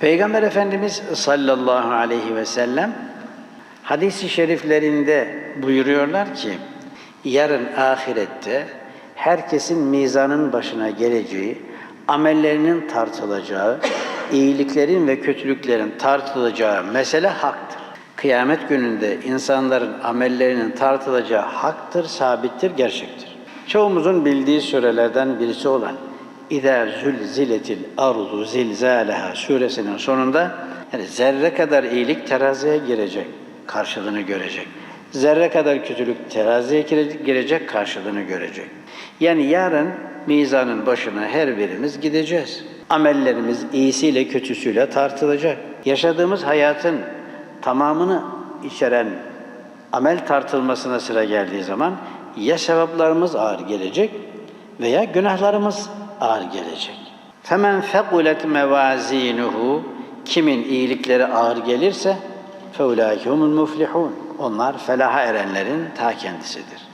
Peygamber Efendimiz sallallahu aleyhi ve sellem hadisi şeriflerinde buyuruyorlar ki yarın ahirette herkesin mizanın başına geleceği, amellerinin tartılacağı, iyiliklerin ve kötülüklerin tartılacağı mesele haktır. Kıyamet gününde insanların amellerinin tartılacağı haktır, sabittir, gerçektir. Çoğumuzun bildiği surelerden birisi olan İzâ zülziletil ardu zilzâleha suresinin sonunda yani zerre kadar iyilik teraziye girecek, karşılığını görecek. Zerre kadar kötülük teraziye gire- girecek, karşılığını görecek. Yani yarın mizanın başına her birimiz gideceğiz. Amellerimiz iyisiyle kötüsüyle tartılacak. Yaşadığımız hayatın tamamını içeren amel tartılmasına sıra geldiği zaman ya sevaplarımız ağır gelecek veya günahlarımız ağır gelecek. Femen fekulet mevazinuhu kimin iyilikleri ağır gelirse feulaike humul muflihun. Onlar felaha erenlerin ta kendisidir.